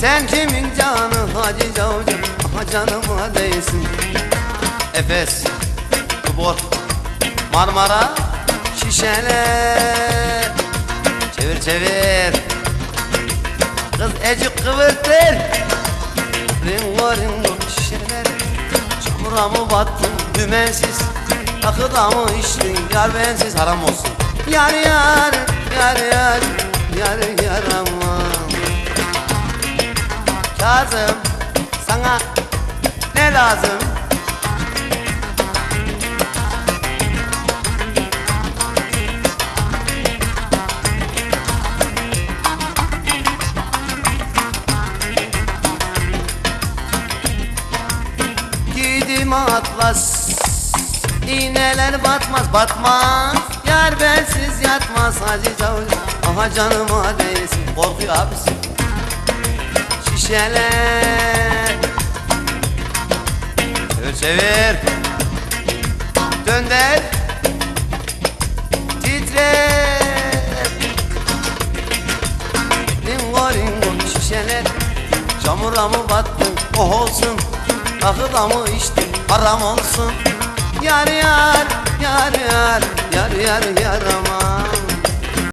Sen kimin canı Hacı Cavcı? Aha canıma değsin. Efes Kubor Marmara Şişeler. Çevir çevir. Kız ecik kıvırtır. Ringo ringo şişeler. Çamura mı battın dümensiz? Akıda mı içtin yar bensiz? Haram olsun. Yar yar yar yar yar yar aman Kazım sana ne lazım? Giydim atlas İğneler batmaz batmaz Yar bensiz yatmaz Hacı Cavcı Aha canıma değsin. Korkuyor abisi Şişeler. Çevir çevir. Dönder. Titrer Ringo ringo şişeler. Çamura mı battın? Oh olsun. Akıda mı içtin? Haram olsun. Yar yar yar yar